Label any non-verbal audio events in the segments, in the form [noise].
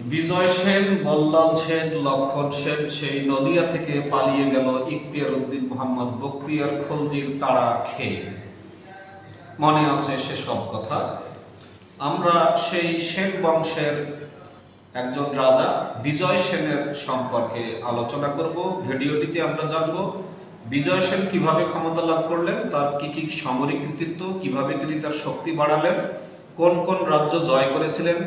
বিজয় সেন, বল্লাল সেন, লক্ষণ সেন, সেই নদিয়া থেকে পালিয়ে গেল ইখতিয়ার উদ্দিন মোহাম্মদ বক্তিয়ার খলজির তাড়া খেয়ে। মনে আছে সেসব কথা। আমরা সেই সেন বংশের একজন রাজা, বিজয় সেনের সম্পর্কে আলোচনা করব। ভিডিওটিতে আমরা জানব বিজয় সেন কীভাবে ক্ষমতা লাভ করলেন, তার কি কি সামরিক কৃতিত্ব, কীভাবে তিনি তার শক্তি বাড়ালেন, কোন কোন রাজ্য জয় করেছিলেন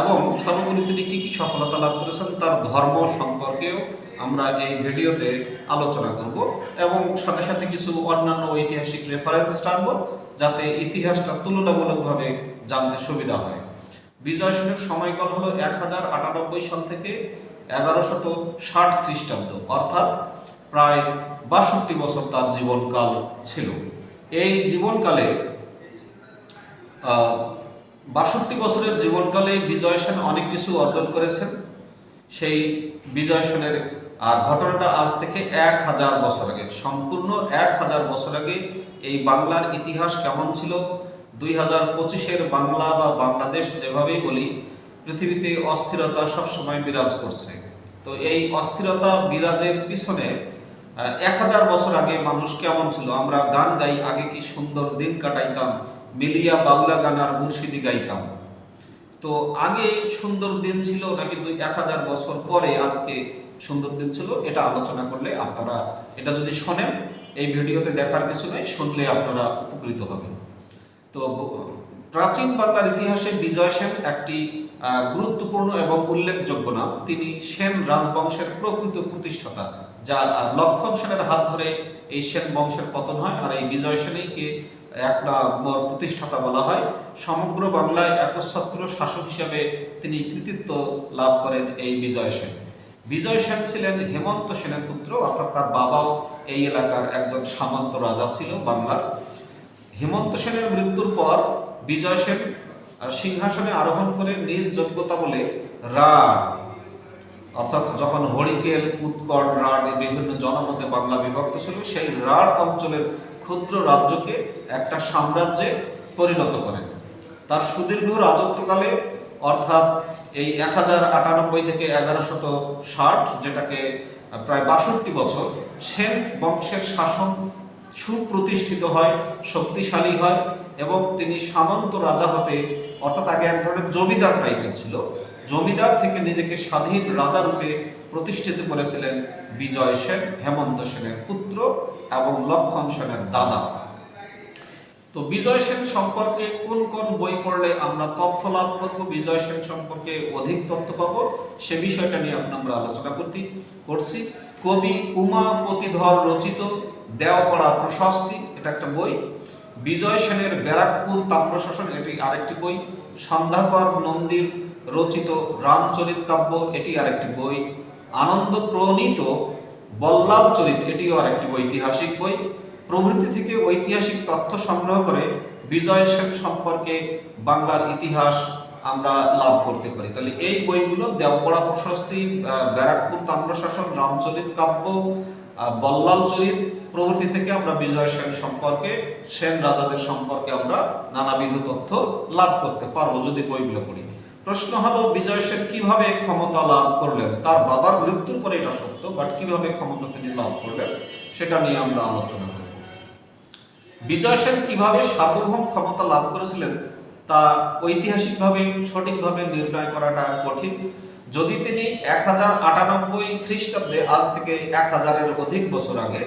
এবং সর্বোপরি তিনি কী কী সফলতা লাভ করেছেন তার ধর্ম সম্পর্কেও আমরা এই ভিডিওতে আলোচনা করব এবং সাথে সাথে কিছু অন্যান্য ঐতিহাসিক রেফারেন্স টানব যাতে ইতিহাসটা তুলনামূলকভাবে জানতে সুবিধা হয়। বিজয় সেনের সময়কাল হলো এক হাজার আটানব্বই সাল থেকে এগারোশত ষাট খ্রিস্টাব্দ, অর্থাৎ প্রায় বাষট্টি বছর তার জীবনকাল ছিল। এই জীবনকালে বাষট্টি বছরের জীবনকালে বিজয় সেন অনেক কিছু অর্জন করেছেন। সেই বিজয় সেনের আর ঘটনাটা আজ থেকে এক হাজার বছর আগে, সম্পূর্ণ এক হাজার বছর আগে এই বাংলার ইতিহাস কেমন ছিল? দুই হাজার পঁচিশের বাংলা বা বাংলাদেশ যেভাবেই বলি, পৃথিবীতে অস্থিরতা সবসময় বিরাজ করছে। তো এই অস্থিরতা বিরাজের পিছনে এক হাজার বছর আগে মানুষ কেমন ছিল? আমরা গান গাই, আগে কি সুন্দর দিন কাটাইতাম? মিলিয়া বাউলা গান আর মুর্শিদি গাইতাম। তো আগে সুন্দর দিন ছিল নাকি দুই এক হাজার বছর পরে আজকে সুন্দর দিন ছিল, এটা আলোচনা করলে আপনারা এটা যদি শোনেন, এই ভিডিওতে দেখার কিছু নেই, শুনলে আপনারা উপকৃত হবেন। তো, প্রাচীন বাংলার ইতিহাসে বিজয় সেন একটি গুরুত্বপূর্ণ এবং উল্লেখযোগ্য নাম। তিনি সেন রাজবংশের প্রকৃত প্রতিষ্ঠাতা, যার লক্ষণ সেনের হাত ধরে এই সেন বংশের পতন হয়, আর এই বিজয় সেনকে একটা প্রতিষ্ঠাতা বলা হয়। সমগ্র বাংলায় একচ্ছত্র শাসক হিসেবে তিনি কৃতিত্ব লাভ করেন এই বিজয় সেন। বিজয় সেন ছিলেন হেমন্ত সেনের পুত্র, অর্থাৎ তার বাবাও এই এলাকার একজন সামন্ত রাজা ছিল বাংলার। হেমন্ত সেনের মৃত্যুর পর বিজয় সেন সিংহাসনে আরোহণ করে নিজ যোগ্যতা বলে রাঢ় অর্থাৎ যখন হরিকেল, উৎকট রাঢ় বিভিন্ন জনপদে বাংলা বিভক্ত ছিল, সেই রাঢ় অঞ্চলের ক্ষুদ্র রাজ্যকে একটা সাম্রাজ্যে পরিণত করেন। তার সুদীর্ঘ রাজত্বকালে, অর্থাৎ এই এক হাজার আটানব্বই থেকে এগারোশত ষাট, যেটাকে প্রায় বাষট্টি বছর, সেন বংশের শাসন সুপ্রতিষ্ঠিত হয়, শক্তিশালী হয় এবং তিনি সামন্ত রাজা হতে, অর্থাৎ আগে এক ধরনের জমিদার টাইপের ছিল, জমিদার থেকে নিজেকে স্বাধীন রাজা রূপে প্রতিষ্ঠিত করেছিলেন বিজয় সেন, হেমন্ত সেনের পুত্র এবং লক্ষণ সেনের দাদা। তো বিজয় সেন সম্পর্কে কোন কোন বই পড়লে আমরা তথ্য লাভ করব? বিজয় সেন সম্পর্কে অধিক তথ্য পাবো? সে বিষয়টা নিয়ে এখন আমরা আলোচনা করতে, করছি। কবি উমাপতিধর রচিত দেওপাড়া প্রশস্তি, এটা একটা বই। বিজয় সেনের ব্যারাকপুর তাম্রশাসন, এটি আরেকটি বই। সন্ধ্যাকর নন্দীর রচিত রামচরিত কাব্য, এটি আরেকটি বই। আনন্দ প্রণীত বল্লাল চরিত, এটিও আরেকটি বই ঐতিহাসিক বই। প্রভৃতি থেকে ঐতিহাসিক তথ্য সংগ্রহ করে বিজয় সেন সম্পর্কে বাংলার ইতিহাস আমরা লাভ করতে পারি। তাহলে এই বইগুলো দেওপড়া প্রশস্তি ব্যারাকপুর তাম্রশাসন, রামচরিত কাব্য বল্লাল চরিত প্রভৃতি থেকে আমরা বিজয় সেন সম্পর্কে, সেন রাজাদের সম্পর্কে আমরা নানাবিধ তথ্য লাভ করতে পারব যদি বইগুলো পড়ি। প্রশ্ন হলো, বিজয় সেন কীভাবে ক্ষমতা লাভ করলেন? তার বাবার মৃত্যুর পরে এটা সত্য বাট কীভাবে ক্ষমতা তিনি লাভ করলেন, সেটা নিয়ে আমরা আলোচনা করব। বিজয় সেন কীভাবে সার্বভৌম ক্ষমতা লাভ করেছিলেন তা ঐতিহাসিকভাবে, সঠিকভাবে নির্ণয় করাটা কঠিন। যদি তিনি এক হাজার আটানব্বই খ্রিস্টাব্দে আজ থেকে এক হাজারের অধিক বছর আগে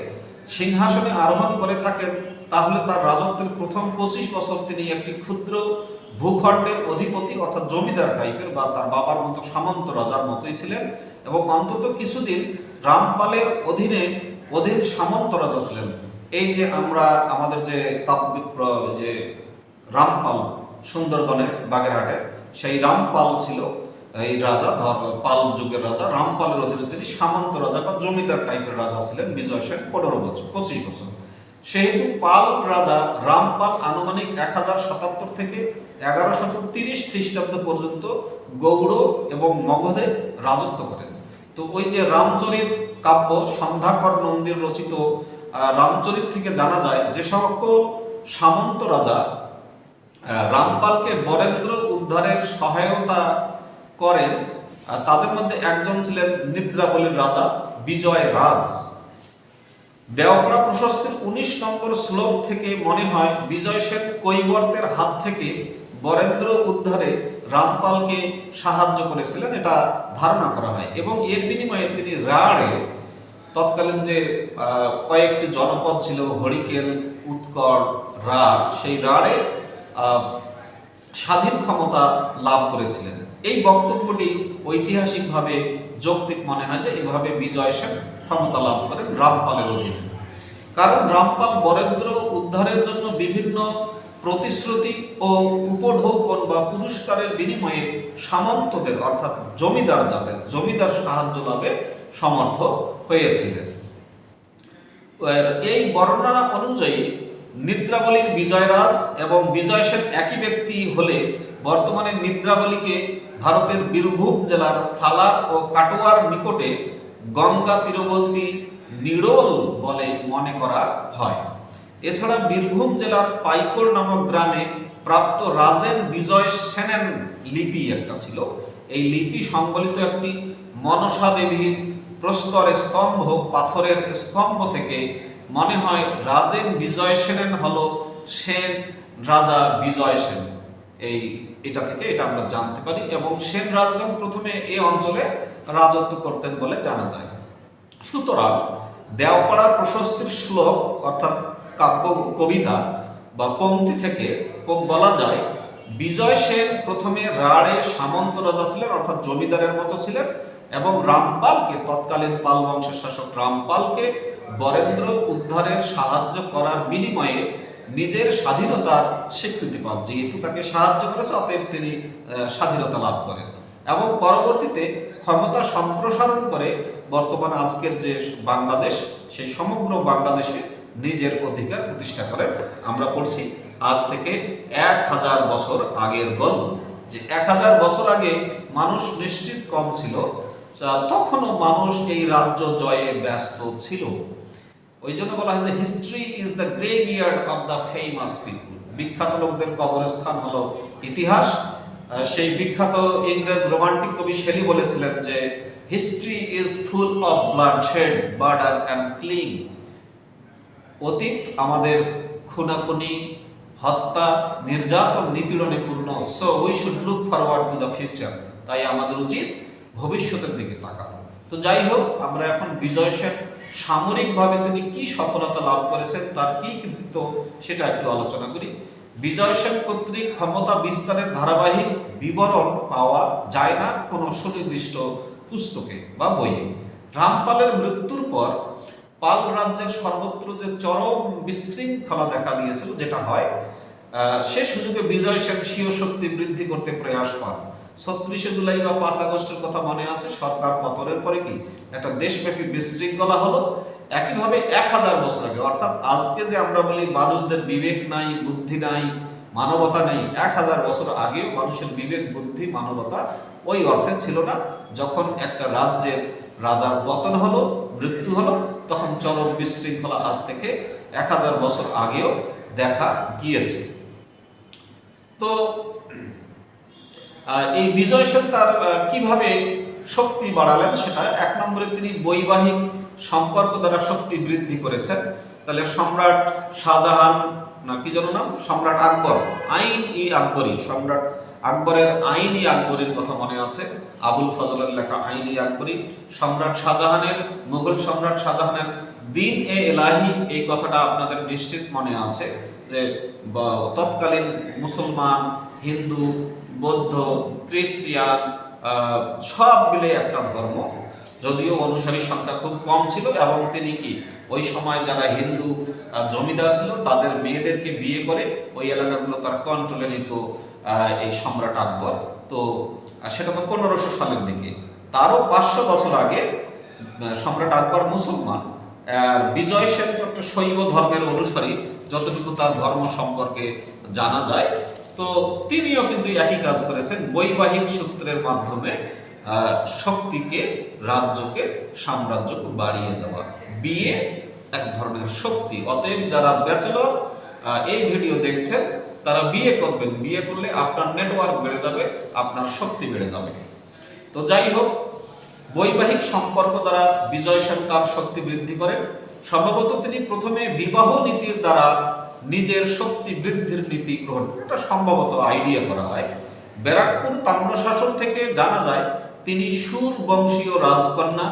সিংহাসনে আরোহণ করে থাকেন, তাহলে তার রাজত্বের প্রথম পঁচিশ বছর তিনি একটি ক্ষুদ্র ভূখণ্ডের অধিপতি অর্থাৎ জমিদার টাইপের বা তার বাবার মতো সামন্ত রাজার মতোই ছিলেন এবং অন্তত কিছুদিন রামপালের অধীনে অধীন সামন্ত রাজা ছিলেন। এই যে আমরা আমাদের যে তাপবিপ্র যে রামপাল সুন্দরবনে বাগেরহাটে, সেই রামপাল ছিল এই রাজা, ধর পাল যুগের রাজা। রামপালের অধীনে তিনি সামন্ত রাজা বা জমিদার টাইপের রাজা ছিলেন বিজয় সেন, পনেরো বছর, পঁচিশ বছর। সেহেতু পাল রাজা, রামপাল আনুমানিক এক হাজার সাতাত্তর থেকে এগারোশত তিরিশ খ্রিস্টাব্দ পর্যন্ত গৌড় এবং মগধে রাজত্ব করেন। তো ওই যে রামচরিত কাব্য সন্ধ্যাকর নন্দীর রচিত রামচরিত থেকে জানা যায়, যে সকল সামন্ত রাজা রামপালকে বরেন্দ্র উদ্ধারের সহায়তা করেন। তাদের মধ্যে একজন ছিলেন নিদ্রাবলীর রাজা বিজয় রাজ দেওয়াপাড়া প্রশস্তির উনিশ নম্বর শ্লোক থেকে মনে হয়, বিজয় সেন কৈবর্তের হাত থেকে বরেন্দ্র উদ্ধারে রামপালকে সাহায্য করেছিলেন, এটা ধারণা করা হয়। এবং এর বিনিময়ে তিনি রাড়ে তৎকালীন যে কয়েকটি জনপদ ছিল, হরিকেল উৎকল রাঢ়, সেই রাড়ে স্বাধীন ক্ষমতা লাভ করেছিলেন। এই বক্তব্যটি ঐতিহাসিকভাবে যৌক্তিক মনে হয় যে, এভাবে বিজয় সেন ক্ষমতা লাভ করেন রামপালের অধীনে। কারণ রামপাল বরেন্দ্র উদ্ধারের জন্য বিভিন্ন প্রতিশ্রুতি ও উপঢৌকন বা পুরস্কারের বিনিময়ে সামন্তদের, অর্থাৎ জমিদার যাদের, জমিদার সাহায্য লাভে সমর্থ হয়েছিলেন। এই বর্ণনা অনুযায়ী নিদ্রাবলীর বিজয়রাজ এবং বিজয় সেন একই ব্যক্তি হলে বর্তমানে নিদ্রাবলীকে ভারতের বীরভূম জেলার সালার ও কাটোয়ার নিকটে গঙ্গা তীরবর্তী নিড়োল বলে মনে করা হয়। এছাড়া বীরভূম জেলার পাইকর নামক গ্রামে প্রাপ্ত রাজেন বিজয় সেনের লিপি একটা ছিল। এই লিপি সংবলিত একটি মনসা দেবীর প্রস্তর স্তম্ভ পাথরের স্তম্ভ থেকে, মনে হয় রাজেন বিজয় সেন হল সেন, রাজা বিজয় সেন। এই, এটা থেকে এটা আমরা জানতে পারি এবং সেন রাজগণ প্রথমে এই অঞ্চলে রাজত্ব করতেন বলে জানা যায়। সুতরাং দেওপাড়ার প্রশস্তির শ্লোক, অর্থাৎ কাব্য কবিতা বা পংক্তি থেকে বলা যায়, বিজয় সেন প্রথমে রাড়ে সামন্ত রাজা ছিলেন, অর্থাৎ জমিদারের মতো ছিলেন এবং রামপালকে, তৎকালীন পাল বংশের শাসক রামপালকে বরেন্দ্র উদ্ধারের সাহায্য করার বিনিময়ে নিজের স্বাধীনতার স্বীকৃতি পান। যেহেতু তাকে সাহায্য করেছে, অতএব তিনি স্বাধীনতা লাভ করেন। এবং পরবর্তীতে ক্ষমতা সম্প্রসারণ করে বর্তমান আজকের যে বাংলাদেশ, সেই সমগ্র বাংলাদেশে নিজের অধিকার প্রতিষ্ঠা করেন। আমরা পড়ছি, আজ থেকে এক হাজার বছর আগের গল্প। যে এক হাজার বছর আগে মানুষ নিশ্চিত কম ছিল তখনও মানুষ এই রাজ্য জয়ে ব্যস্ত ছিল। ওই জন্য বলা হয় যে history is the graveyard of the famous people বিখ্যাত লোকদের কবরস্থান হলো ইতিহাস। সেই বিখ্যাত ইংরেজ রোমান্টিক কবি শেলি বলেছিলেন যে history is full of bloodshed border and killing অতীত আমাদের খুনাখুনি, হত্যা, নির্যাতন, নিপীড়নে পূর্ণ। So we should look forward to the future তাই আমাদের উচিত ভবিষ্যতের দিকে তাকানো তো যাই হোক, আমরা এখন বিজয় সেন সামরিকভাবে তিনি কি সফলতা লাভ করেছেন, তার কি কৃতিত্ব সেটা একটু আলোচনা করি। বিজয় সেন কর্তৃক ক্ষমতা বিস্তারের ধারাবাহিক বিবরণ পাওয়া যায় না কোনো সুনির্দিষ্ট পুস্তকে বা বইয়ে। রামপালের মৃত্যুর পর পাল রাজ্যের সর্বত্র যে চরম বিশৃঙ্খলা দেখা দিয়েছিল, যেটা হয় সে সুযোগে বিজয় সেন স্বীয় শক্তি বৃদ্ধি করতে প্রয়াস পান। ছত্রিশে জুলাই বা পাঁচ আগস্টের কথা মনে আছে, সরকার পতনের পরে কি একটা দেশব্যাপী বিশৃঙ্খলা হলো? একইভাবে এক হাজার বছর আগে, অর্থাৎ আজকে যে আমরা বলি মানুষদের বিবেক নাই, বুদ্ধি নাই, মানবতা নেই, এক হাজার বছর আগেও মানুষের বিবেক, বুদ্ধি, মানবতা ওই অর্থে ছিল না। যখন একটা রাজ্যের রাজার পতন হলো, মৃত্যু হলো, তখন চরম বিশৃঙ্খলা আজ থেকে এক হাজার বছর আগেও দেখা গিয়েছে। তো এই বিজয় সেন তার কীভাবে শক্তি বাড়ালেন সেটা এক নম্বরে তিনি বৈবাহিক সম্পর্ক দ্বারা শক্তি বৃদ্ধি করেছেন। তাহলে সম্রাট শাহজাহান, না, কি যেন নাম? সম্রাট আকবর, আইন ই আকবরী। সম্রাট আকবরের আইন ই আকবরীর কথা মনে আছে। আবুল ফজলের লেখা আইন ই আকবরী। সম্রাট শাহজাহানের, মুঘল সম্রাট শাহজাহানের দিন এ এলাহি, এই কথাটা আপনাদের নিশ্চিত মনে আছে যে তৎকালীন মুসলমান, হিন্দু বৌদ্ধ আহ, সব মিলে একটা ধর্ম। যদিও অনুসারী সংখ্যা খুব কম ছিল এবং তিনি কি ওই সময় যারা হিন্দু জমিদার ছিল তাদের মেয়েদেরকে বিয়ে করে ওই এলাকাগুলো তার কন্ট্রোলে নিত এই সম্রাট আকবর। তো সেটা তো পনেরোশো সালের দিকে। তারও পাঁচশো বছর আগে সম্রাট আকবর মুসলমান। বিজয় সেন তো একটা শৈব ধর্মের অনুসারী যতটুকু তার ধর্ম সম্পর্কে জানা যায় তো তিনিও কিন্তু একই কাজ করেছেন বৈবাহিক সূত্রের মাধ্যমে শক্তিকে, রাজ্যকে, সাম্রাজ্যকে বাড়িয়ে দেওয়া। বিয়ে এক ধরনের শক্তি। অতএব যারা ব্যাচেলর এই ভিডিও দেখছেন, তারা বিয়ে করবেন। বিয়ে করলে আপনার নেটওয়ার্ক বেড়ে যাবে, আপনার শক্তি বেড়ে যাবে। তো যাই হোক, বৈবাহিক সম্পর্ক দ্বারা বিজয় সেন তার শক্তি বৃদ্ধি করেন সম্ভবত তিনি প্রথমে বিবাহ নীতির দ্বারা নিজের শক্তি বৃদ্ধির নীতি গ্রহণ এটা সম্ভবত আইডিয়া করা হয়। ব্যারাকপুর তাম্রশাসন থেকে জানা যায়, তিনি সুর বংশীয় রাজকন্যা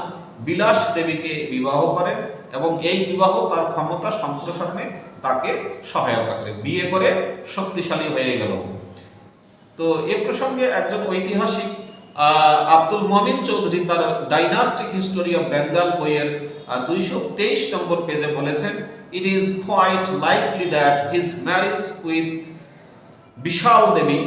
বিলাস দেবীকে বিবাহ করেন এবং এই বিবাহ তার ক্ষমতা সম্প্রসারণে তাকে সহায়তা করে, বিয়ে করে শক্তিশালী হয়ে গেল। তো এ প্রসঙ্গে একজন ঐতিহাসিক আব্দুল মমিন চৌধুরী তার ডাইনাস্টিক হিস্টোরি অফ বেঙ্গল বইয়ের দুইশো তেইশ নম্বর পেজে বলেছেন it is quite likely that his marriage with Bishal Devi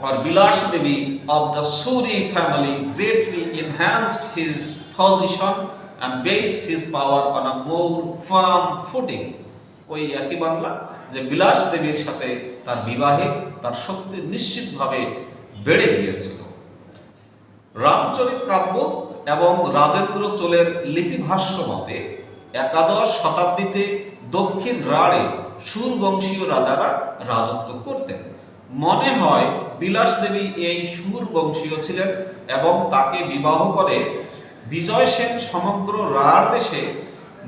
or Bilash Devi of the Suri family greatly enhanced his position and based his power on a more firm footing. ওই একই বাংলা, যে বিলাস দেবীর সাথে তার বিবাহে তার শক্তি নিশ্চিতভাবে বেড়ে গিয়েছিল রামচরিত কাব্য এবং রাজেন্দ্র চোলের লিপিভাষ্য মতে একাদশ শতাব্দীতে দক্ষিণ রাড়ে সুরবংশীয় রাজারা রাজত্ব করতেন। মনে হয় বিলাস দেবী এই সুরবংশীয় ছিলেন এবং তাকে বিবাহ করে বিজয় সেন সমগ্র রাঢ় দেশে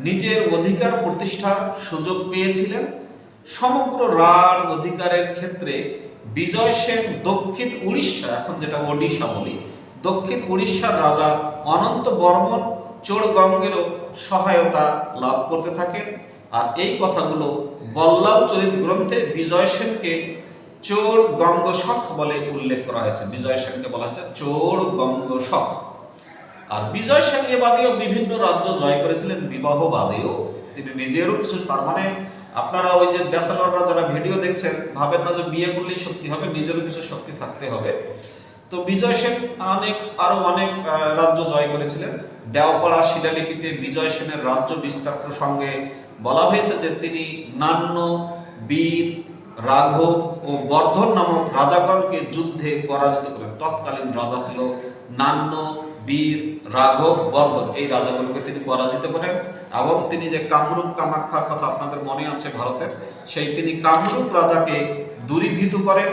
নিজের অধিকার প্রতিষ্ঠার সুযোগ পেয়েছিলেন। সমগ্র রাঢ় অধিকারের ক্ষেত্রে বিজয় সেন দক্ষিণ উড়িষ্যা, এখন যেটা ওডিশা বলি, দক্ষিণ উড়িষ্যার রাজা অনন্ত বর্মন চোড়গঙ্গেরও সহায়তা লাভ করতে থাকেন। আর এই কথাগুলো বল্লাল চরিত গ্রন্থে বিজয় সেনকে চোর গঙ্গ শখ বলে উল্লেখ করা হয়েছে। বিজয় সেনকে বলা হয়েছে চোর গঙ্গ শখ। আর বিজয় সেন এ বাদেও বিভিন্ন রাজ্য জয় করেছিলেন, বিবাহ বাদেও তিনি নিজেরও কিছু, তার মানে আপনারা ওই যে ব্যাচেলররা যারা ভিডিও দেখছেন, ভাবেন না যে বিয়ে করলেই শক্তি হবে, নিজেরও কিছু শক্তি থাকতে হবে। তো বিজয় সেন অনেক আরও অনেক রাজ্য জয় করেছিলেন। দেওপাড়া শিলালিপিতে বিজয় সেনের রাজ্য বিস্তার প্রসঙ্গে বলা হয়েছে যে তিনি নান্য, বীর, রাঘব ও বর্ধন নামক রাজাগণকে যুদ্ধে পরাজিত করেন। তৎকালীন রাজা ছিল নান্য, বীর, রাঘব, বর্ধন। এই রাজাগুলোকে তিনি পরাজিত করেন এবং তিনি যে কামরূপ কামাখ্যার কথা আপনাদের মনে আছে ভারতের, সেই তিনি কামরূপ রাজাকে দূরীভূত করেন।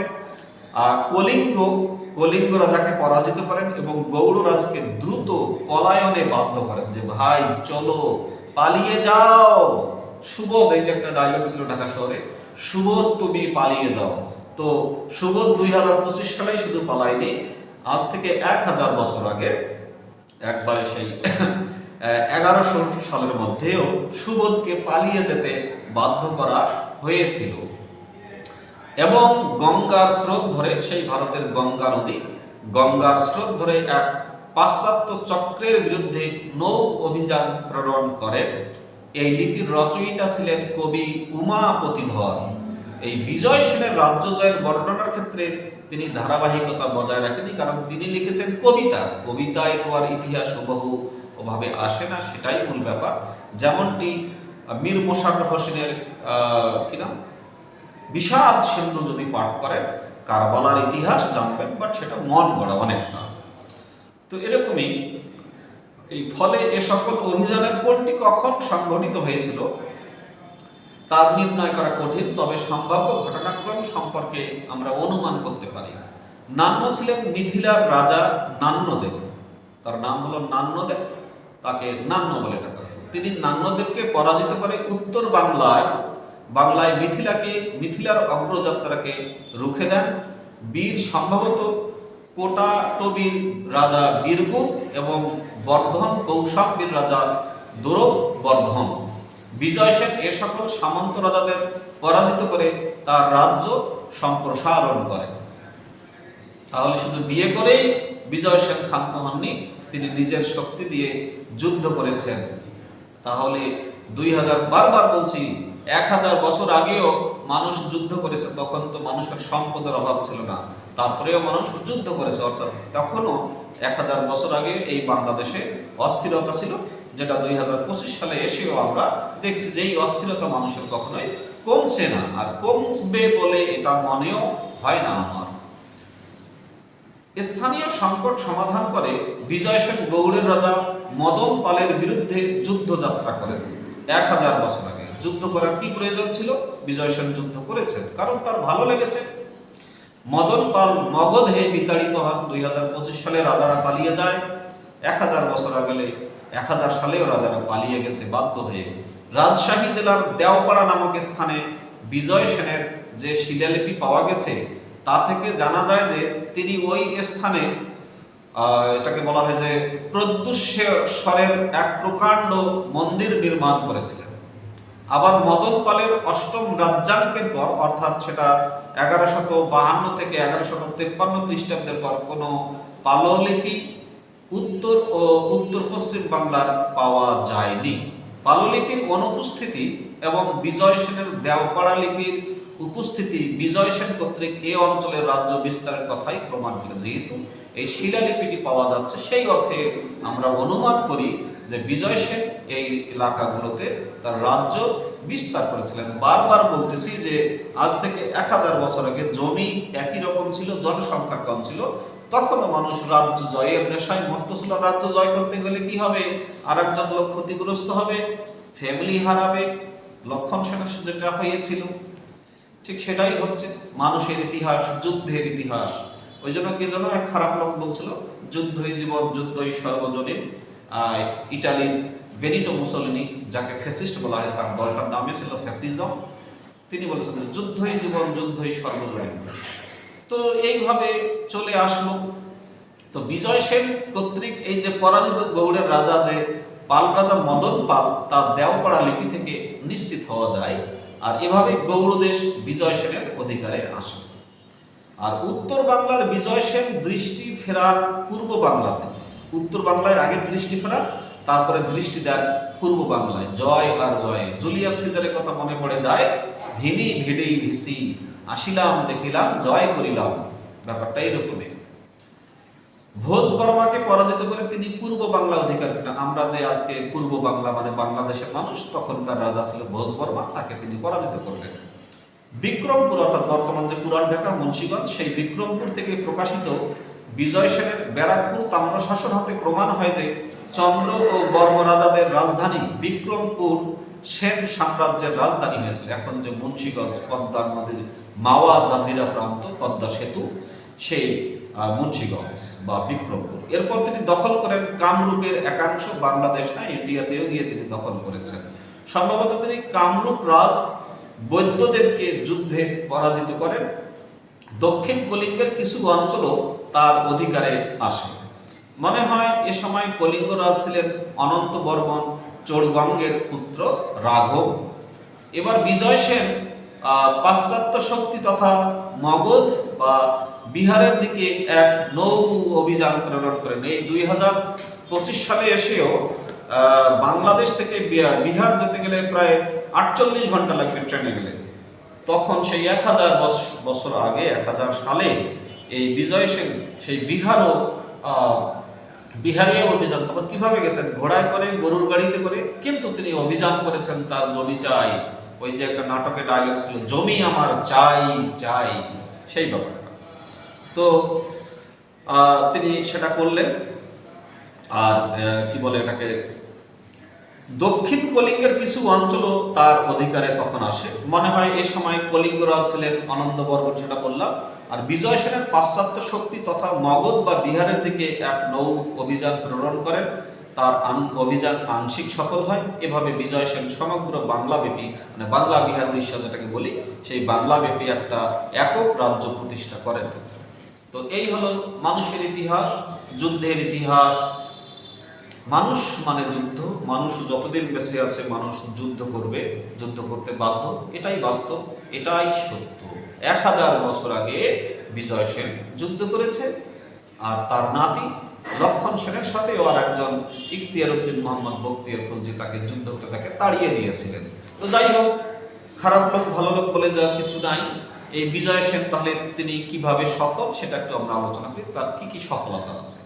আর কলিঙ্গ কলিঙ্গ রাজাকে পরাজিত করেন এবং গৌড়রাজকে দ্রুত পলায়নে বাধ্য করেন যে, ভাই, চলো, পালিয়ে যাও। সুবোধ, এই যে একটা ডায়লগ ছিল ঢাকা শহরে, সুবোধ, তুমি পালিয়ে যাও। তো সুবোধ দুই হাজার পঁচিশ সালেই শুধু পালায়নি, আজ থেকে এক হাজার বছর আগে একবারে সেই [coughs] এগারোশো সালের মধ্যেও সুবোধকে পালিয়ে যেতে বাধ্য করা হয়েছিল। এবং গঙ্গার স্রোত ধরে সেই ভারতের গঙ্গা নদী। গঙ্গার স্রোত ধরে এক পাশ্চাত্য চক্রের বিরুদ্ধে নৌ অভিযান প্রেরণ করেন এই লিপির রচয়িতা ছিলেন কবি উমাপতিধর এই বিজয় সেনের রাজ্য জয়ের বর্ণনার ক্ষেত্রে তিনি ধারাবাহিকতা বজায় রাখেনি কারণ তিনি লিখেছেন কবিতা। কবিতায় তো আর ইতিহাস হুবহু ওভাবে আসে না, সেটাই মূল ব্যাপার। যেমনটি মীর মোশাররফ হোসেনের কি নাম? বিষাদ সিন্ধু যদি পাঠ করেন, কারবালার ইতিহাস জানবেন বাট সেটা মন গড়া অনেকটা তো এরকমই এই ফলে এ সকল অভিযানের কোনটি কখন সংঘটিত হয়েছিল, তার নির্ণয় করা কঠিন, তবে সম্ভাব্য ঘটনাক্রম সম্পর্কে আমরা অনুমান করতে পারি। নান্ন ছিলেন মিথিলার রাজা নান্নদেব। তার নাম হলো নান্নদেব, তাকে নান্ন বলে ডাকা হতো। তিনি নান্নদেবকে পরাজিত করে উত্তর বাংলায় বাংলায় মিথিলাকে, মিথিলার অগ্রযাত্রাকে রুখে দেন। বীর সম্ভবত কোটা টবির রাজা বীরগুণ এবং বর্ধন কৌশাম্বীর রাজা দুরব বর্ধন। বিজয় সেন এ সকল সামন্ত রাজাদের পরাজিত করে তার রাজ্য সম্প্রসারণ করে। তাহলে শুধু বিয়ে করেই বিজয় সেন ক্ষান্ত হননি, তিনি নিজের শক্তি দিয়ে যুদ্ধ করেছেন। তাহলে দুই হাজার বারবার বলছি এক হাজার বছর আগেও মানুষ যুদ্ধ করেছে, তখন তো মানুষের সম্পদের অভাব ছিল না। তারপরেও মানুষ যুদ্ধ করেছে, অর্থাৎ তখনও এক হাজার বছর আগে এই বাংলাদেশে অস্থিরতা ছিল, যেটা দুই হাজার পঁচিশ সালে এসেও আমরা দেখছি যে এই অস্থিরতা মানুষের কখনোই কমছে না, আর কমবে বলে এটা মনেও হয় না আমার। স্থানীয় সংকট সমাধান করে বিজয় সেন গৌড়ের রাজা মদন পালের বিরুদ্ধে যুদ্ধযাত্রা করেন, এক হাজার বছর আগে। যুদ্ধ করার কি প্রয়োজন ছিল? বিজয় সেন যুদ্ধ করেছেন। কারণ তার ভালো লেগেছে। মদন পাল মগধ বিতাড়িত হন। দুই হাজার পঁচিশ সালে রাজারা পালিয়ে যায়। এক হাজার বছর আগে এক হাজার সালেও রাজারা পালিয়ে গেছে, বাধ্য হয়ে। রাজশাহী জেলার দেওপাড়া নামক স্থানে বিজয় সেনের যে শিলালিপি পাওয়া গেছে, তা থেকে জানা যায় যে তিনি ওই স্থানে এটাকে বলা হয় যে প্রদ্যুৎস্বরের এক প্রকাণ্ড মন্দির নির্মাণ করেছিলেন। আবার মদন পালের অষ্টম রাজ্যাঙ্কের পর, অর্থাৎ সেটা এগারোশত বাহান্ন থেকে এগারোশত তেপ্পান্ন খ্রিস্টাব্দের পর, কোনো পাললিপি উত্তর ও উত্তর পশ্চিম বাংলার পাওয়া যায়নি। পাললিপির অনুপস্থিতি এবং বিজয় সেনের দেওপাড়া লিপির উপস্থিতি বিজয় সেন কর্তৃক এই অঞ্চলের রাজ্য বিস্তারের কথাই প্রমাণ করে। যেহেতু এই শিলালিপিটি পাওয়া যাচ্ছে, সেই অর্থে আমরা অনুমান করি যে বিজয় সেন এই এলাকাগুলোতে তার রাজ্য বিস্তার করেছিলেন। বারবার বলতেছি যে, আজ থেকে এক হাজার বছর আগে জমি একই রকম ছিল, জনসংখ্যা কম ছিল। তখনও মানুষ রাজ্য জয়ের নেশায় মত্ত ছিল। রাজ্য জয় করতে গেলে কি হবে? আর একজন লোক ক্ষতিগ্রস্ত হবে ফ্যামিলি হারাবে, লক্ষণ সেনা যেটা হয়েছিল। ঠিক সেটাই হচ্ছে মানুষের ইতিহাস, যুদ্ধের ইতিহাস। ওই জন্য কি যেন এক খারাপ লোক বলছিল, যুদ্ধই জীবন, যুদ্ধই সর্বজনীন। ইটালির বেনিটো মুসলিনি, যাকে ফ্যাসিস্ট বলা হয়, তার দলটার নামে ছিল ফ্যাসিজম তিনি বলেছেন যুদ্ধই জীবন, যুদ্ধই সর্বজনীন। তো এইভাবে চলে আসলো। তো বিজয় সেন কর্তৃক এই যে পরাজিত গৌড়ের রাজা যে পাল রাজা মদন পাল, তার দেওপাড়া লিপি থেকে নিশ্চিত হওয়া যায়। আর এভাবে গৌড়দেশ বিজয় সেনের অধিকারে আসে। আর উত্তর বাংলার বিজয় সেন দৃষ্টি ফেরার পূর্ব বাংলাতে। উত্তর বাংলায় আগের দৃষ্টি ফেরার তারপরে দৃষ্টি দেন পূর্ব বাংলায়। জয় আর জয়। জুলিয়াস সিজারের কথা মনে পড়ে যায়, ভিনি ভিডি ভিসি, আসিলাম দেখিলাম, জয় করিলাম। ব্যাপারটা এরকমই। ভোজ বর্মাকে পরাজিত করে তিনি পূর্ব বাংলা অধিকার আমরা যে আজকে পূর্ব বাংলা মানে বাংলাদেশের মানুষ, তখনকার রাজা ছিল ভোজ বর্মা, তাকে তিনি পরাজিত করলেন। বিক্রমপুর, অর্থাৎ বর্তমান যে পুরান ঢাকা, মুন্সিগঞ্জ, সেই বিক্রমপুর থেকে প্রকাশিত বিজয় সেনের ব্যারাকপুর তাম্র শাসন হাতে প্রমাণ হয় যে চন্দ্র ও বর্ম রাজাদের রাজধানী বিক্রমপুর সেন সাম্রাজ্যের রাজধানী হয়েছিল। এখন যে মুন্সীগঞ্জ, পদ্মা নদীর মাওয়া জাজিরা প্রান্ত, পদ্মা সেতু, সেই মুন্সীগঞ্জ বা বিক্রমপুর। এরপর তিনি দখল করেন কামরূপের একাংশ, বাংলাদেশ না, ইন্ডিয়াতেও গিয়ে তিনি দখল করেছেন। সম্ভবত তিনি কামরূপ রাজ বৈদ্যদেবকে যুদ্ধে পরাজিত করেন। দক্ষিণ কলিঙ্গের কিছু অঞ্চলও তার অধিকারে আসে। মনে হয় এ সময় কলিঙ্গ রাজ ছিলেন অনন্ত বর্মন চোড়গঙ্গের পুত্র রাঘব। এবার বিজয় সেন পাশ্চাত্য শক্তি তথা মগধ বা বিহারের দিকে এক নৌ অভিযান প্রেরণ করেন। এই দুই হাজার পঁচিশ সালে এসেও বাংলাদেশ থেকে বিহার যেতে গেলে প্রায় আটচল্লিশ ঘণ্টা লাগবে ট্রেনে গেলে। তখন সেই এক হাজার বছর আগে, এক হাজার সালে এই বিজয় সেন, সেই বিহারও বিহারে অভিযান। তখন কীভাবে গেছেন? ঘোড়ায় করে, গরুর গাড়িতে করে? কিন্তু তিনি অভিযান করেছেন তার জমি চাই। ওই যে একটা নাটকে ডায়লগ ছিল, জমি আমার চাই চাই। সেই ব্যাপারটা। তো তিনি সেটা করলেন। আর কি বলে এটাকে? দক্ষিণ কলিঙ্গের কিছু অঞ্চলও তার অধিকারে তখন আসে। মনে হয় এ সময় কলিঙ্গরাজ ছিলেন অনন্ত বর্মন সেটা বললাম। আর বিজয় সেনের পাশ্চাত্য শক্তি তথা মগধ বা বিহারের দিকে এক নৌ অভিযান প্রেরণ করেন। তার অভিযান আংশিক সফল হয়। এভাবে বিজয় সেন সমগ্র বাংলাব্যাপী মানে বাংলা বিহার উড়িষ্যা যেটাকে বলি, সেই বাংলাব্যাপী একটা একক রাজ্য প্রতিষ্ঠা করেন তো এই হলো মানুষের ইতিহাস, যুদ্ধের ইতিহাস মানুষ মানে যুদ্ধ, মানুষ যতদিন বেঁচে আছে, মানুষ যুদ্ধ করবে, যুদ্ধ করতে বাধ্য। এটাই বাস্তব, এটাই সত্য। এক হাজার বছর আগে বিজয় সেন যুদ্ধ করেছে, আর তার নাতি লক্ষণ সেনের সাথেও আর একজন ইখতিয়ার উদ্দিন মোহাম্মদ বক্তিয়ার খলজি তাকে যুদ্ধ করতে তাকে তাড়িয়ে দিয়েছিলেন। তো যাই হোক, খারাপ লোক, ভালো লোক বলে যা কিছু নাই। এই বিজয় সেন তাহলে তিনি কীভাবে সফল, সেটা একটু আমরা আলোচনা করি। তার কি কি সফলতা আছে?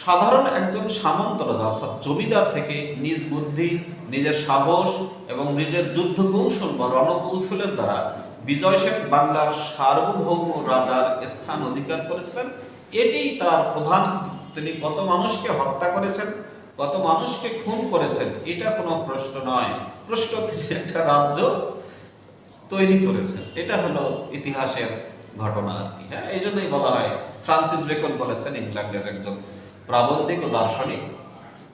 সাধারণ একজন সামন্ত রাজা অর্থাৎ জমিদার থেকে নিজ বুদ্ধি, নিজের সাহস এবং নিজের যুদ্ধ কৌশল বা রণকৌশলের দ্বারা বিজয় সেন বাংলার সার্বভৌম রাজার স্থান অধিকার করেছিলেন। এটি তার প্রধান তিনি কত মানুষকে হত্যা করেছেন, কত মানুষকে খুন করেছেন, এটা কোনো প্রশ্ন নয়। প্রশ্ন তিনি একটা রাজ্য তৈরি করেছেন। এটা হলো ইতিহাসের ঘটনা আর কি। হ্যাঁ এই জন্যই বলা হয়, ফ্রান্সিস বেকন বলেছেন, ইংল্যান্ডের একজন প্রাবন্ধিক ও দার্শনিক।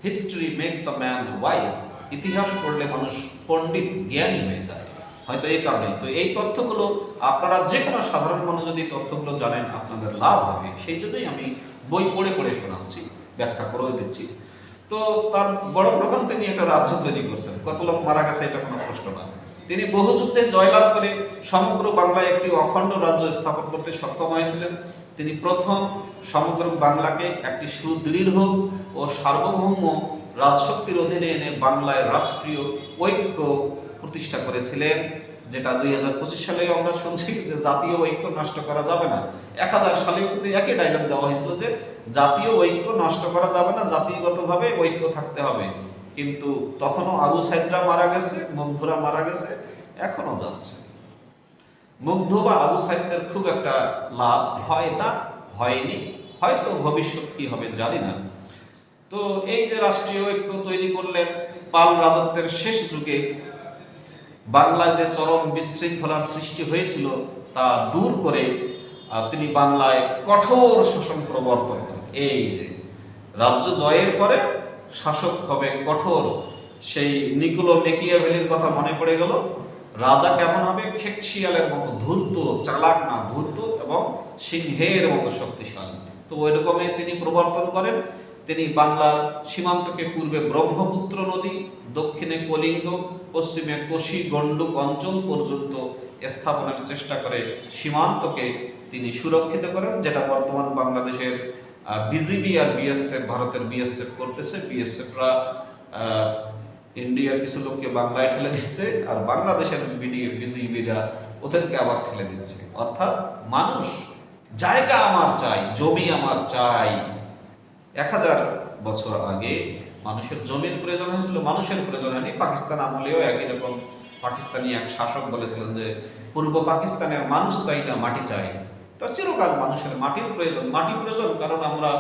History makes a man wise ইতিহাস পড়লে মানুষ পণ্ডিত, জ্ঞানী হয়ে যায়। হয়তো এই কারণে তো এই তথ্যগুলো আপনারা যে কোনো সাধারণ মানুষ যদি তথ্যগুলো জানেন, আপনাদের লাভ হবে। সেই জন্যই আমি বই পড়ে পড়ে শোনাচ্ছি, ব্যাখ্যা করেও দিচ্ছি। তো তার বড় প্রমাণ তিনি একটা রাজ্য তৈরি করছেন। কত লোক মারা গেছে, এটা কোনো প্রশ্ন না। তিনি বহু যুদ্ধে জয়লাভ করে সমগ্র বাংলায় একটি অখণ্ড রাজ্য স্থাপন করতে সক্ষম হয়েছিলেন। তিনি প্রথম সমগ্র বাংলাকে একটি সুদৃঢ় ও সার্বভৌম রাজশক্তির অধীনে এনে বাংলায় রাষ্ট্রীয় ঐক্য প্রতিষ্ঠা করেছিলেন, যেটা দুই হাজার পঁচিশ সালে আমরা শুনছি যে জাতীয় ঐক্য নষ্ট করা যাবে না। এক হাজার সালেও কিন্তু একই ডায়লগ দেওয়া হয়েছিল যে জাতীয় ঐক্য নষ্ট করা যাবে না, জাতিগতভাবে ঐক্য থাকতে হবে। কিন্তু তখনও আবু সাইদরা মারা গেছে বন্ধুরা মারা গেছে এখনও যাচ্ছে। মুগ্ধ বা আবু সাইদদের খুব একটা লাভ হয় না। হয়নি, হয়তো ভবিষ্যৎ কি হবে জানি না। তো এই যে রাষ্ট্রীয় ঐক্য তৈরি করলেন পাল রাজত্বের শেষ যুগে, বাংলায় যে চরম বিশৃঙ্খলার সৃষ্টি হয়েছিল তা দূর করে তিনি বাংলায় কঠোর শাসন প্রবর্তন করেন। এই যে রাজ্য জয়ের পরে শাসক হবে কঠোর, সেই নিকুলো মেকিয়াভেলির কথা মনে পড়ে গেল। রাজা কেমন হবে? খেকশিয়ালের মতো ধূর্ত, চালাক না ধূর্ত এবং সিংহের মতো শক্তিশালী। তো ওই রকমই তিনি প্রবর্তন করেন। তিনি বাংলার সীমান্তকে পূর্বে ব্রহ্মপুত্র নদী, দক্ষিণে কলিঙ্গ, পশ্চিমে কোশি গণ্ডুক অঞ্চল পর্যন্ত স্থাপনের চেষ্টা করে সীমান্তকে তিনি সুরক্ষিত করেন, যেটা বর্তমান বাংলাদেশের বিজিবি আর বিএসএফ, ভারতের বিএসএফ করতেছে। বিএসএফরা ইন্ডিয়ার কিছু লোককে বাংলায় ঠেলে দিচ্ছে আর বাংলাদেশের বিজিবিরা ওদেরকে আবার ঠেলে দিচ্ছে। অর্থাৎ মানুষ জায়গা আমার চাই, জমি আমার চাই। এক হাজার বছর আগে মানুষের জমির প্রয়োজন হয়েছিল, মানুষের প্রয়োজন হয়নি। পাকিস্তান আমলেও একই রকম পাকিস্তানি এক শাসক বলেছিলেন যে, পূর্ব পাকিস্তানের মানুষ চাই না, মাটি চাই। তো চিরকাল মানুষের মাটির প্রয়োজন, মাটি প্রয়োজন। কারণ আমরা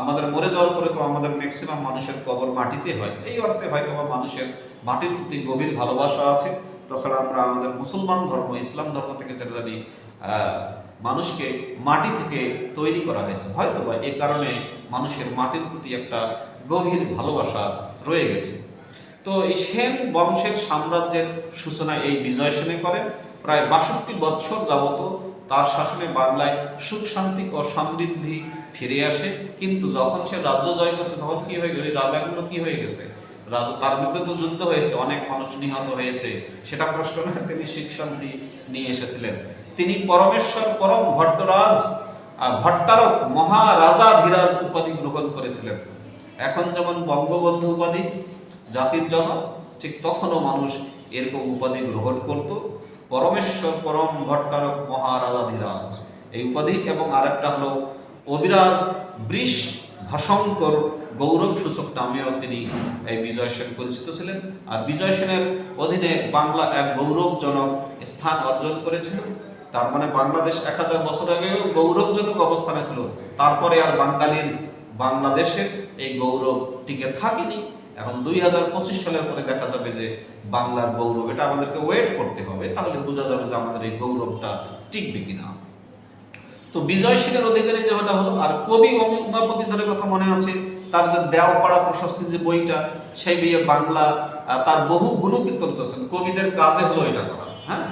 আমাদের মরে যাওয়ার পরে তো আমাদের ম্যাক্সিমাম মানুষের কবর মাটিতে হয়। এই অর্থে হয়তো মানুষের মাটির প্রতি গভীর ভালোবাসা আছে। তাছাড়া আমরা আমাদের মুসলমান ধর্ম, ইসলাম ধর্ম থেকে যেটা জানি মানুষকে মাটি থেকে তৈরি করা হয়েছে। হয়তো বা এ কারণে মানুষের মাটির প্রতি একটা গভীর ভালোবাসা রয়ে গেছে। তো এই সেন বংশের সাম্রাজ্যের সূচনা এই বিজয় সেনে করেন। প্রায় বাষট্টি বৎসর যাবত তার শাসনে বাংলায় সুখ শান্তি ও সমৃদ্ধি ফিরে আসে। কিন্তু যখন সে রাজ্য জয় করছে, তখন কি হয়ে গেছে? রাজাগুলো কি হয়ে গেছে? তার বিরুদ্ধে তো যুদ্ধ হয়েছে, অনেক মানুষ নিহত হয়েছে। সেটা প্রশ্ন না, তিনি সুখ শান্তি নিয়ে এসেছিলেন। তিনি পরমেশ্বর, পরম ভট্টরাজ ভট্টারক মহারাজাধিরাজ উপাধি গ্রহণ করেছিলেন। এখন যেমন বঙ্গবন্ধু উপাধি, জাতির জনক, ঠিক তখনও মানুষ এরকম উপাধি গ্রহণ করত। পরমেশ্বর পরম ভট্টারক মহারাজাধিরাজ এই উপাধি এবং আরেকটা হলো অবিরাজ বৃষ ভাষঙ্কর গৌরব সূচক নামেও তিনি এই বিজয় সেন পরিচিত ছিলেন। আর বিজয় সেনের অধীনে বাংলা এক গৌরবজনক স্থান অর্জন করেছিল। তার মানে বাংলাদেশ এক হাজার বছর আগেও গৌরবজনক অবস্থানে ছিল। তারপরে আর বাঙালির বাংলাদেশের এই গৌরব টিকে থাকেনি। এখন দুই হাজার পঁচিশ সালের পরে দেখা যাবে যে বাংলার গৌরব, এটা আমাদেরকে ওয়েট করতে হবে, তাহলে বোঝা যাবে যে আমাদের এই গৌরবটা টিকবে কিনা। তো বিজয় সেনের অধিকারী যেটা হলো, আর কবি উমাপতি ধরের কথা মনে আছে, তার যে দেওপাড়া প্রশস্তি যে বইটা, সেই বইয়ে বাংলা তার বহু গুণকীর্তন করেছেন। কবিদের কাজে হলো এটা করা হ্যাঁ?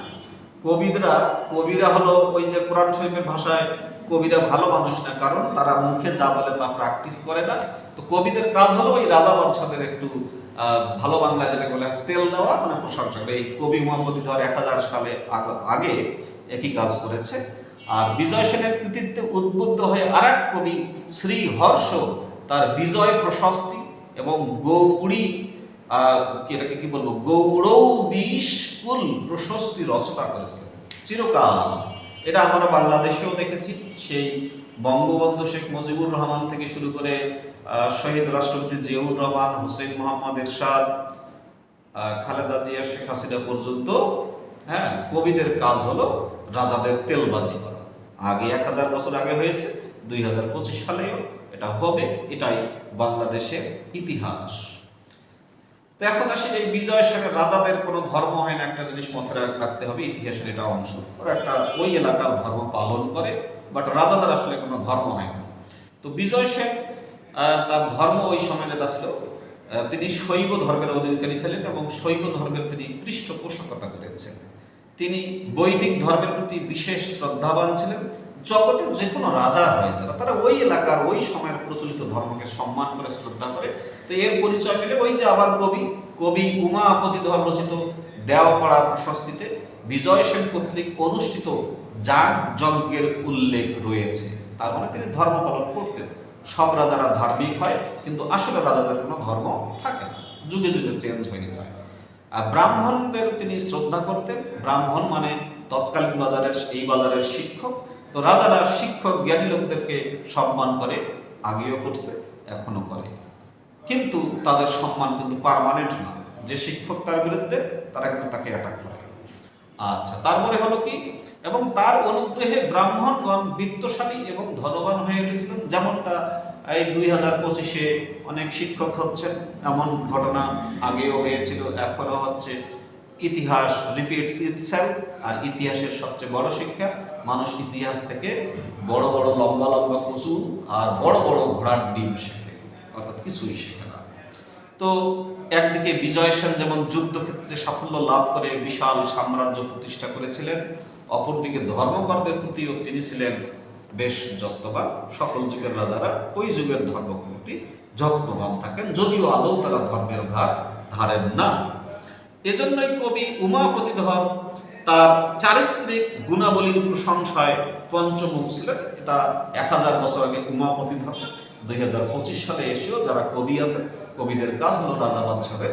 কবিরা কবিরা হলো ওই যে কোরআন শরীফের ভাষায় কবিরা ভালো মানুষ না, কারণ তারা মুখে যা বলে তা প্র্যাকটিস করে না। তো কবিদের কাজ হলো ওই রাজা বাদশাদের একটু ভালো বাংলা যেটা বলে তেল দেওয়া মানে প্রশংসা। এই কবি মোহাম্মদ ধর এক হাজার সালে আগে একই কাজ করেছে। আর বিজয় সেনের কৃতিত্বে উদ্বুদ্ধ হয়ে আর এক কবি, শ্রী হর্ষ, তার বিজয় প্রশস্তি এবং গৌড়ি এটাকে কি বলব? গৌরবিষ্কুল প্রশস্তি রচনা করেছিলেন চিরকাল। এটা আমরা বাংলাদেশেও দেখেছি, সেই বঙ্গবন্ধু শেখ মুজিবুর রহমান থেকে শুরু করে শহীদ রাষ্ট্রপতি জিয়াউর রহমান, হোসেন মোহাম্মদ এরশাদ খালেদা জিয়া, শেখ হাসিনা পর্যন্ত হ্যাঁ কবিদের কাজ হলো রাজাদের তেলবাজি করা। আগে এক হাজার বছর আগে হয়েছে, দুই হাজার পঁচিশ সালেও এটা হবে, এটাই বাংলাদেশের ইতিহাস। তো এখন আসি এই বিজয় সেনের রাজাদের কোনো ধর্ম হয় না, একটা জিনিস মাথায় রাখতে হবে, ইতিহাসের এটা অংশ। ওরা একটা ওই এলাকার ধর্ম পালন করে বাট রাজাদের আসলে কোনো ধর্ম হয় না। তো বিজয় সেন তার ধর্ম ওই সময় যেটা ছিল তিনি শৈব ধর্মের অধিকারী ছিলেন এবং শৈব ধর্মের তিনি পৃষ্ঠপোষকতা করেছেন। তিনি বৈদিক ধর্মের প্রতি বিশেষ শ্রদ্ধাবান ছিলেন জগতের যে কোনো রাজা হয় যারা, তারা ওই এলাকার ওই সময়ের প্রচলিত ধর্মকে সম্মান করে, শ্রদ্ধা করে। তো এর পরিচয় মিলে ওই যে আবার কবি কবি উমা আপতিধর রচিত দেওয়াপাড়া প্রশস্তিতে বিজয় সেন কর্তৃক অনুষ্ঠিত যাগ যজ্ঞের উল্লেখ রয়েছে। তার মানে তিনি ধর্ম পালন করতেন। সব রাজারা ধার্মিক হয়, কিন্তু আসলে রাজাদের কোনো ধর্ম থাকে না। যুগে যুগে চেঞ্জ হয়ে যায়। আর ব্রাহ্মণদের তিনি শ্রদ্ধা করতেন। ব্রাহ্মণ মানে তৎকালীন বাজারের, এই বাজারের শিক্ষক। তো রাজারা শিক্ষক জ্ঞানী লোকদেরকে সম্মান করে, আগেও করছে, এখনও করে। কিন্তু তাদের সম্মান কিন্তু পার্মানেন্ট না। যে শিক্ষক তার বিরুদ্ধে, তারা কিন্তু তাকে অ্যাটাক করে। আচ্ছা তারপরে হলো কি? এবং তার অনুগ্রহে ব্রাহ্মণগণ বিত্তশালী এবং ধনবান হয়ে উঠেছিলেন। যেমনটা এই দুই হাজার পঁচিশে অনেক শিক্ষক হচ্ছেন, এমন ঘটনা আগেও হয়েছিল, এখনও হচ্ছে। ইতিহাস রিপিটস ইটসেলফ আর ইতিহাসের সবচেয়ে বড় শিক্ষা, মানুষ ইতিহাস থেকে বড় বড় লম্বা লম্বা কচু আর বড় বড় ঘোড়ার ডিম শেখে, অর্থাৎ কিছুই শেখে না। তো একদিকে বিজয় সেন যেমন যুদ্ধক্ষেত্রে সাফল্য লাভ করে বিশাল সাম্রাজ্য প্রতিষ্ঠা করেছিলেন, অপরদিকে ধর্মকর্মের প্রতিও তিনি ছিলেন বেশ যত্নবান। সকল যুগের রাজারা ওই যুগের প্রতি যত্নবান থাকেন, যদিও আদৌ তারা ধর্মের ধার ধারেন না। এজন্যই কবি উমাপতিধর তার চারিত্রিক গুণাবলীর প্রশংসায় পঞ্চমুখ ছিলেন। এটা এক হাজার বছর আগে উমাপতিধর দুই হাজার পঁচিশ সালে এসেও যারা কবি আছেন, কবিদের কাজ হলো রাজা বাচ্চাদের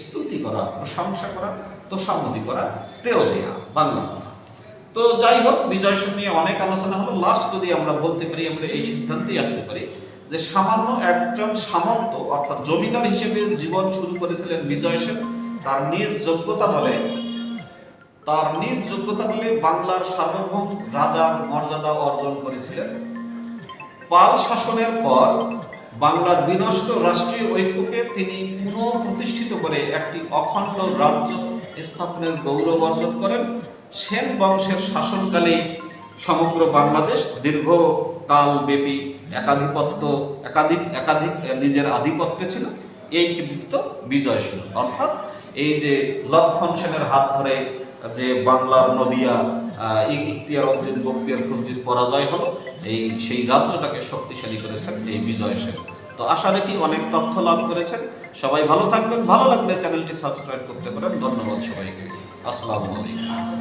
স্তুতি করা, প্রশংসা করা তোষামতি করা তেও দেয়া, বাংলা তো যাই হোক, বিজয় নিয়ে অনেক আলোচনা হলো। লাস্ট যদি আমরা বলতে পারি, আমরা এই সিদ্ধান্তেই আসতে পারি যে সামান্য একজন সামন্ত, অর্থাৎ জমিদার হিসেবে জীবন শুরু করেছিলেন বিজয় সেন। তার নিজ যোগ্যতা বলে, তার নিজ যোগ্যতা বলে বাংলার সার্বভৌম রাজার মর্যাদা অর্জন করেছিলেন। পাল শাসনের পর বাংলার বিনষ্ট রাষ্ট্রীয় ঐক্যকে তিনি পুনঃ প্রতিষ্ঠিত করে একটি অখণ্ড রাজ্য স্থাপনের গৌরব অর্জন করেন। সেন বংশের শাসনকালে সমগ্র বাংলাদেশ দীর্ঘকাল ব্যাপী একাধিপত্য, একাধিক একাধিক নিজের আধিপত্যে ছিল। এই কৃতিত্ব বিজয় ছিল। অর্থাৎ এই যে লক্ষণ সেনের হাত ধরে যে বাংলার নদিয়া ইখতিয়ার উদ্দিন বক্তিয়ার খলজির পরাজয় হলো, এই সেই রাজ্যটাকে শক্তিশালী করেছেন এই বিজয় সেন। তো আশা রাখি অনেক তথ্য লাভ করেছেন। সবাই ভালো থাকবেন। ভালো লাগলে চ্যানেলটি সাবস্ক্রাইব করতে পারেন। ধন্যবাদ সবাইকে। আসসালামু আলাইকুম।